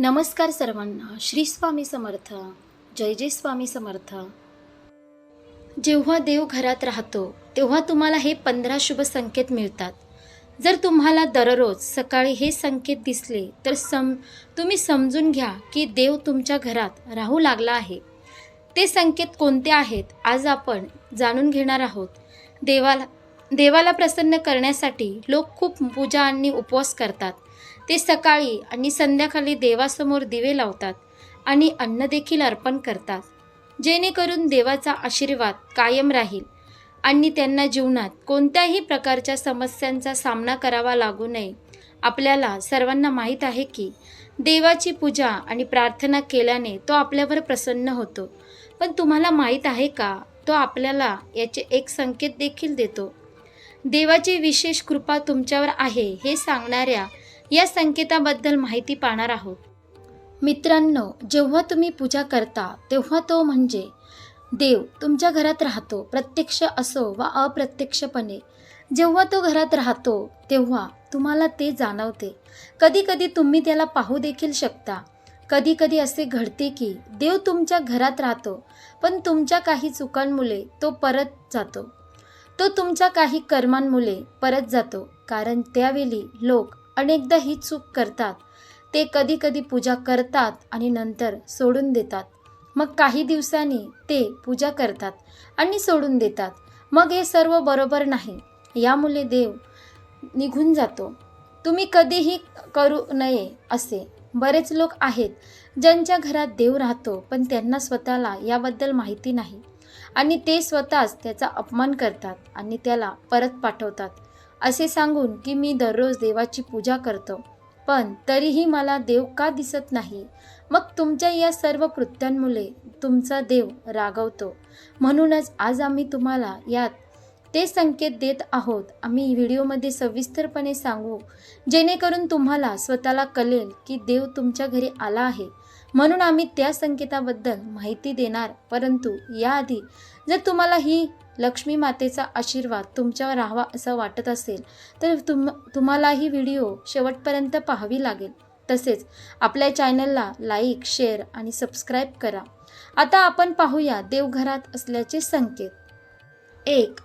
नमस्कार सर्वांना. श्री स्वामी समर्थ. जय जय स्वामी समर्थ. जेव्हा देव घरात राहतो तेव्हा तुम्हाला हे पंधरा शुभ संकेत मिळतात. जर तुम्हाला दररोज सकाळी हे संकेत दिसले तर सम तुम्ही समजून घ्या की देव तुमच्या घरात राहू लागला आहे. ते संकेत कोणते आहेत आज आपण जाणून घेणार आहोत. देवाला देवाला प्रसन्न करण्यासाठी लोक खूप पूजा आणि उपवास करतात. ते सकाळी आणि संध्याकाळी देवासमोर दिवे लावतात आणि अन्न देखील अर्पण करतात. जेणेकरून देवाचा आशीर्वाद कायम राहील आणि त्यांना जीवनात कोणत्याही प्रकारच्या समस्यांचा सामना करावा लागू नये. आपल्याला सर्वांना माहीत आहे की देवाची पूजा आणि प्रार्थना केल्याने तो आपल्यावर प्रसन्न होतो. पण तुम्हाला माहीत आहे का? तो आपल्याला याचे एक संकेत देखील देतो. देवाची विशेष कृपा तुमच्यावर आहे हे सांगणाऱ्या या संकेताबद्दल माहिती पाहणार आहोत. मित्रांनो जेव्हा तुम्ही पूजा करता तेव्हा तो म्हणजे देव तुमच्या घरात राहतो प्रत्यक्ष असो वा अप्रत्यक्षपणे. जेव्हा तो घरात राहतो तेव्हा तुम्हाला ते जाणवते. कधी कधी तुम्ही त्याला पाहू देखील शकता. कधी कधी असे घडते की देव तुमच्या घरात राहतो पण तुमच्या काही चुकांमुळे तो परत जातो. तो तुमच्या काही कर्मांमुळे परत जातो कारण त्यावेळी लोक अनेकदा ही चूक करतात. ते कधी कधी पूजा करतात आणि नंतर सोडून देतात. मग काही दिवसांनी ते पूजा करतात आणि सोडून देतात. मग हे सर्व बरोबर नाही. यामुळे देव निघून जातो. तुम्ही कधीही करू नये असे. बरेच लोक आहेत ज्यांच्या घरात देव राहतो पण त्यांना स्वतःला याबद्दल माहिती नाही. आणि ते स्वतःच त्याचा अपमान करतात आणि त्याला परत पाठवतात. असे सांगून की मी दररोज देवाची पूजा करतो. पण तरीही मला देव का दिसत नाही? मग तुमच्या या सर्व कृत्यांमुळे तुमचा देव रागवतो. म्हणूनच आज आम्ही तुम्हाला यात ते संकेत देत आहोत. आम्ही व्हिडिओमध्ये सविस्तरपणे सांगू. जेणेकरून तुम्हाला स्वतःला कळेल की देव तुमच्या घरी आला आहे. म्हणून आम्ही त्या संकेताबद्दल माहिती देणार. परंतु याआधी जर तुम्हाला ही लक्ष्मी मातेचा आशीर्वाद तुमच्यावर राहावा असं वाटत असेल तर तुम तुम्हाला ही व्हिडिओ शेवटपर्यंत पाहावी लागेल. तसेच आपल्या चॅनलला लाईक शेअर आणि सबस्क्राईब करा. आता आपण पाहूया देवघरात असल्याचे संकेत. एक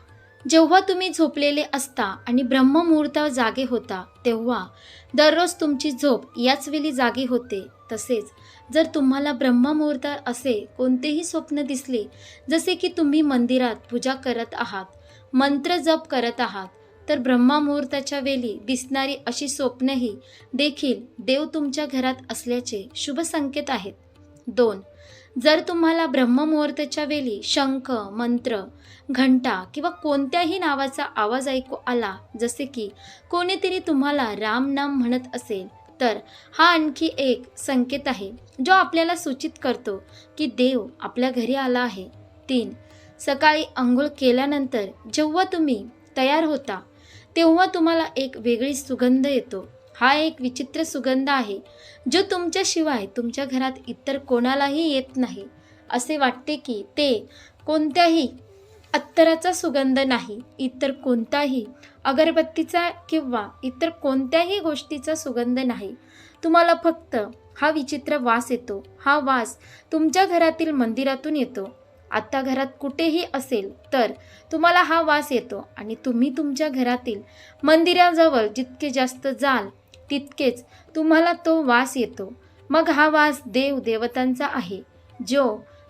जेव्हा तुम्ही झोपलेले असता आणि ब्रह्ममुहूर्तावर जागे होता तेव्हा दररोज तुमची झोप याच वेळी जागी होते. तसेच जर तुम्हाला ब्रह्ममुहूर्तावर असे कोणतेही स्वप्न दिसले जसे की तुम्ही मंदिरात पूजा करत आहात मंत्र जप करत आहात तर ब्रह्ममुहूर्ताच्या वेळी दिसणारी अशी स्वप्नही देखील देव तुमच्या घरात असल्याचे शुभ संकेत आहेत. दोन जर तुम्हाला ब्रह्ममुहूर्ताच्या वेळी शंख मंत्र घंटा किंवा कोणत्याही नावाचा आवाज ऐकू आला जसे की कोणीतरी तुम्हाला राम नाम म्हणत असेल तर हा आणखी एक संकेत आहे जो आपल्याला सूचित करतो की देव आपल्या घरी आला आहे. तीन सकाळी अंघोळ केल्यानंतर जेव्हा तुम्ही तयार होता तेव्हा तुम्हाला एक वेगळी सुगंध येतो. हा एक विचित्र सुगंध आहे जो तुमच्याशिवाय तुमच्या घरात इतर कोणालाही येत नाही. असे वाटते की ते कोणत्याही अत्तराचा सुगंध नाही इतर कोणताही अगरबत्तीचा किंवा इतर कोणत्याही गोष्टीचा सुगंध नाही. तुम्हाला फक्त हा विचित्र वास येतो. हा वास तुमच्या घरातील मंदिरातून येतो. आता घरात कुठेही असेल तर तुम्हाला हा वास येतो आणि तुम्ही तुमच्या घरातील मंदिराजवळ जितके जास्त जाल तितकेच तुम्हाला तो वास येतो. मग हा वास देव देवतांचा आहे जो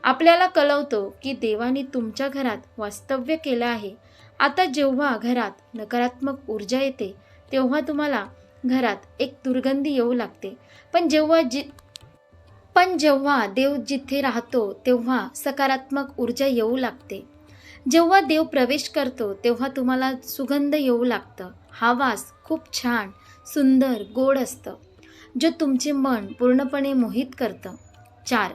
आपल्याला कळवतो की देवाने तुमच्या घरात वास्तव्य केलं आहे. आता जेव्हा घरात नकारात्मक ऊर्जा येते तेव्हा तुम्हाला घरात एक दुर्गंधी येऊ लागते. पण जेव्हा जि पण जेव्हा देव जिथे राहतो तेव्हा सकारात्मक ऊर्जा येऊ लागते. जेव्हा देव प्रवेश करतो तेव्हा तुम्हाला सुगंध येऊ लागतं. हा वास खूप छान सुंदर गोड असतं जो तुमचे मन पूर्णपणे मोहित करतं. चार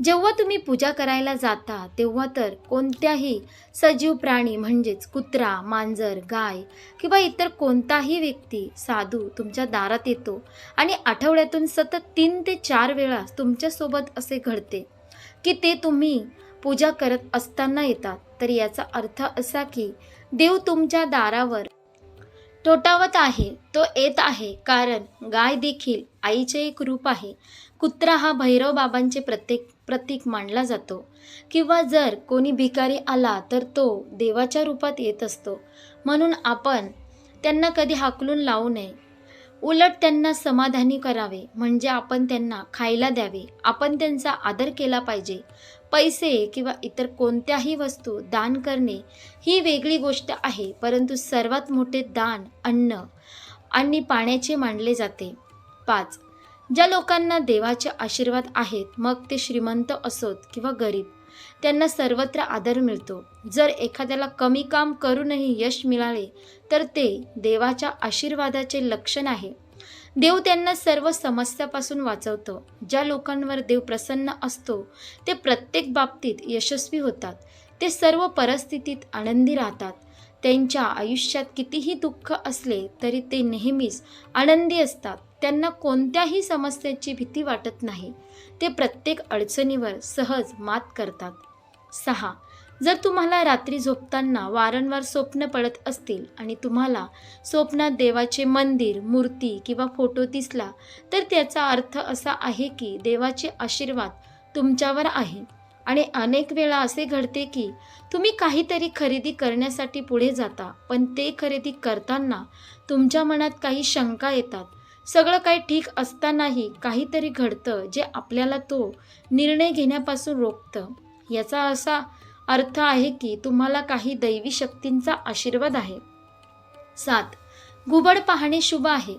जेव्हा तुम्ही पूजा करायला जाता तेव्हा तर कोणत्याही सजीव प्राणी म्हणजेच कुत्रा मांजर गाय किंवा इतर कोणताही व्यक्ती साधू तुमच्या दारात येतो आणि आठवड्यातून सतत तीन ते चार वेळा तुमच्यासोबत असे घडते की ते तुम्ही पूजा करत असताना येतात. तर याचा अर्थ असा की देव तुमच्या दारावर थोटावत आहे तो येत आहे कारण गाय देखील आईचे एक रूप आहे. कुत्रा हा भैरव बाबांचे प्रत्येक प्रतीक मानला जातो. किंवा जर कोणी भिकारी आला तर तो देवाच्या रूपात येत असतो. म्हणून आपण त्यांना कधी हाकलून लावू नये. उलट त्यांना समाधानी करावे. म्हणजे आपण त्यांना खायला द्यावे. आपण त्यांचा आदर केला पाहिजे. पैसे किंवा इतर कोणत्याही वस्तू दान करणे ही वेगळी गोष्ट आहे परंतु सर्वात मोठे दान अन्न आणि पाण्याचे मानले जाते. पाच ज्या लोकांना देवाचे आशीर्वाद आहेत मग ते श्रीमंत असोत किंवा गरीब. त्यांना सर्वत्र आदर मिळतो. जर एखाद्याला कमी काम करूनही यश मिळाले तर ते देवाच्या आशीर्वादाचे लक्षण आहे. देव त्यांना सर्व समस्यापासून वाचवतो. ज्या लोकांवर देव प्रसन्न असतो ते प्रत्येक बाबतीत यशस्वी होतात. ते सर्व परिस्थितीत आनंदी राहतात. त्यांच्या आयुष्यात कितीही दुःख असले तरी ते नेहमीच आनंदी असतात. त्यांना कोणत्याही समस्येची भीती वाटत नाही. ते प्रत्येक अडचणीवर सहज मात करतात. सहा. जर तुम्हाला रात्री झोपताना वारंवार स्वप्न पडत असतील आणि तुम्हाला स्वप्नात देवाचे मंदिर मूर्ती किंवा फोटो दिसला तर त्याचा अर्थ असा आहे की देवाचे आशीर्वाद तुमच्यावर आहे. आणि अनेक वेळा असे घडते की तुम्ही काहीतरी खरेदी करण्यासाठी पुढे जाता पण ते खरेदी करताना तुमच्या मनात काही शंका येतात. सगळं काही ठीक असतानाही काहीतरी घडतं जे आपल्याला तो निर्णय घेण्यापासून रोखतं. याचा असा अर्थ आहे की तुम्हाला काही दैवी शक्तींचा आशीर्वाद आहे. सात. घुबड पाहणे शुभ आहे.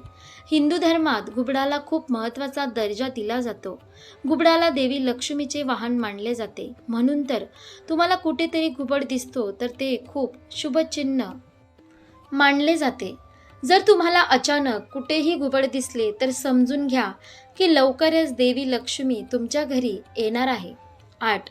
हिंदू धर्मात घुबडाला खूप महत्त्वाचा दर्जा दिला जातो. घुबडाला देवी लक्ष्मीचे वाहन मानले जाते. म्हणून तर तुम्हाला कुठेतरी घुबड दिसतो तर ते खूप शुभचिन्ह मानले जाते. जर तुम्हाला अचानक कुठेही घुबड दिसले तर समजून घ्या की लवकरच देवी लक्ष्मी तुमच्या घरी येणार आहे. आठ.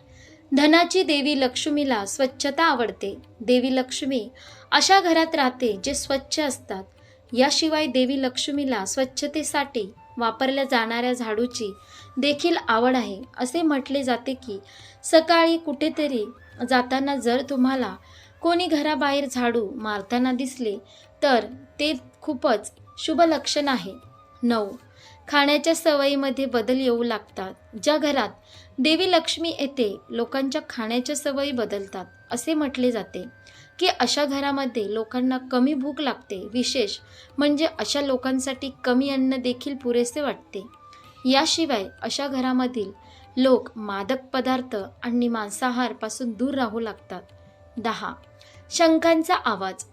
धनाची देवी लक्ष्मीला स्वच्छता आवडते. देवी लक्ष्मी अशा घरात राहते जे स्वच्छ असतात. याशिवाय देवी लक्ष्मीला स्वच्छतेसाठी वापरल्या जाणाऱ्या झाडूची देखील आवड आहे. असे म्हटले जाते की सकाळी कुठेतरी जाताना जर तुम्हाला कोणी घराबाहेर झाडू मारताना दिसले तर ते खूपच शुभ लक्षण आहे. नऊ. खाण्याच्या सवयीमध्ये बदल येऊ लागतात. ज्या घरात देवी लक्ष्मी येते लोकांच्या खाण्याच्या सवयी बदलतात असे म्हटले जाते. की अशा घरामध्ये लोकांना कमी भूक लागते विशेष म्हणजे अशा लोकांसाठी कमी अन्न देखील पुरेसे वाटते. याशिवाय अशा घरामधील लोक मादक पदार्थ आणि मांसाहारपासून दूर राहू लागतात. दहा. शंखांचा आवाज.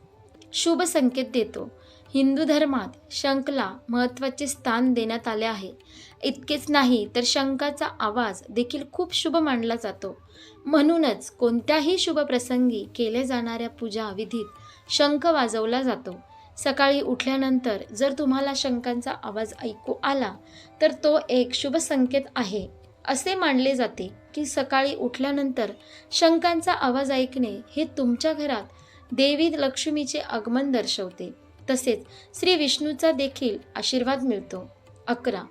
शुभ संकेत देतो. हिंदू धर्मात शंखला महत्त्वाचे स्थान देण्यात आले आहे. इतकेच नाही तर शंखाचा आवाज देखील खूप शुभ मानला जातो. म्हणूनच कोणत्याही शुभ प्रसंगी केल्या जाणाऱ्या पूजा विधीत शंख वाजवला जातो. सकाळी उठल्यानंतर जर तुम्हाला शंखांचा आवाज ऐकू आला तर तो एक शुभ संकेत आहे. असे मानले जाते की सकाळी उठल्यानंतर शंखांचा आवाज ऐकणे हे तुमच्या घरात देवी लक्ष्मीचे आगमन दर्शवते. तसेच श्री विष्णूचा देखील आशीर्वाद मिळतो. अकरा.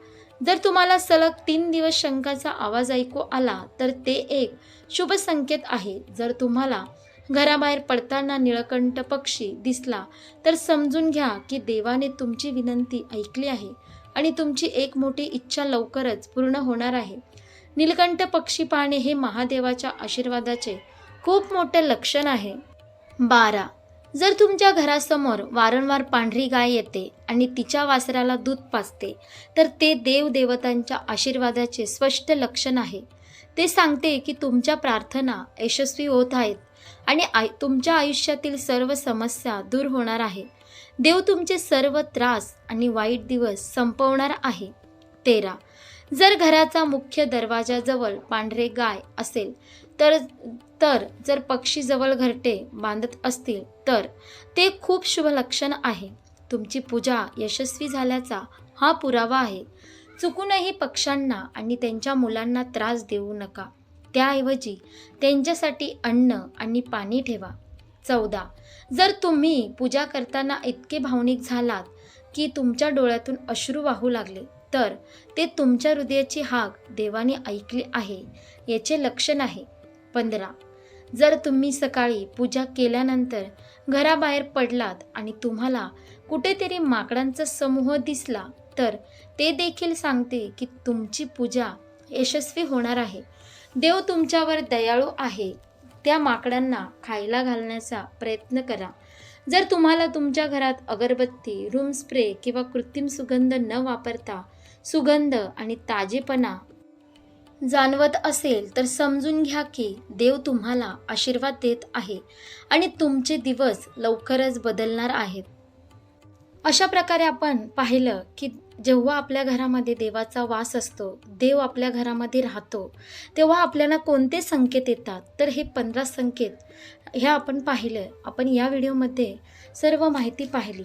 जर तुम्हाला सलग तीन दिवस शंखाचा आवाज ऐकू आला तर ते एक शुभ संकेत आहे. जर तुम्हाला घराबाहेर पडताना निळकंठ पक्षी दिसला तर समजून घ्या की देवाने तुमची विनंती ऐकली आहे आणि तुमची एक मोठी इच्छा लवकरच पूर्ण होणार आहे. नीलकंठ पक्षी पाहणे हे महादेवाच्या आशीर्वादाचे खूप मोठे लक्षण आहे. बारा. जर तुमच्या घरासमोर वारंवार पांढरी गाय येते आणि तिच्या वासराला दूध पाजते तर ते देवदेवतांच्या आशीर्वादाचे स्पष्ट लक्षण आहे. ते सांगते की तुमच्या प्रार्थना यशस्वी होत आहेत आणि आय तुमच्या आयुष्यातील सर्व समस्या दूर होणार आहे. देव तुमचे सर्व त्रास आणि वाईट दिवस संपवणार आहे. तेरा. जर घराचा मुख्य दरवाजाजवळ पांढरे गाय असेल तर तर जर पक्षी जवळ घरटे बांधत असतील तर ते खूप शुभ लक्षण आहे. तुमची पूजा यशस्वी झाल्याचा हा पुरावा आहे. चुकूनही पक्ष्यांना आणि त्यांच्या मुलांना त्रास देऊ नका. त्याऐवजी त्यांच्यासाठी अन्न आणि पाणी ठेवा. चौदा. जर तुम्ही पूजा करताना इतके भावनिक झालात की तुमच्या डोळ्यातून अश्रू वाहू लागले तर ते तुमच्या हृदयाची हाक देवाने ऐकली आहे याचे लक्षण आहे. पंधरा जर तुम्ही सकाळी पूजा केल्यानंतर घराबाहेर पडलात आणि तुम्हाला कुठेतरी माकडांचा समूह दिसला तर ते देखील सांगते की तुमची पूजा यशस्वी होणार आहे. देव तुमच्यावर दयाळू आहे. त्या माकडांना खायला घालण्याचा प्रयत्न करा. जर तुम्हाला तुमच्या घरात अगरबत्ती रूम स्प्रे किंवा कृत्रिम सुगंध न वापरता सुगंध आणि ताजेपणा. जाणवत असेल तर समजून घ्या की देव तुम्हाला आशीर्वाद देत आहे आणि तुमचे दिवस लवकरच बदलणार आहेत. अशा प्रकारे आपण पाहिलं की जेव्हा आपल्या घरामध्ये देवाचा वास असतो देव आपल्या घरामध्ये राहतो तेव्हा आपल्याला कोणते संकेत येतात? तर हे पंधरा संकेत हे आपण पाहिलं. आपण या व्हिडिओमध्ये सर्व माहिती पाहिली.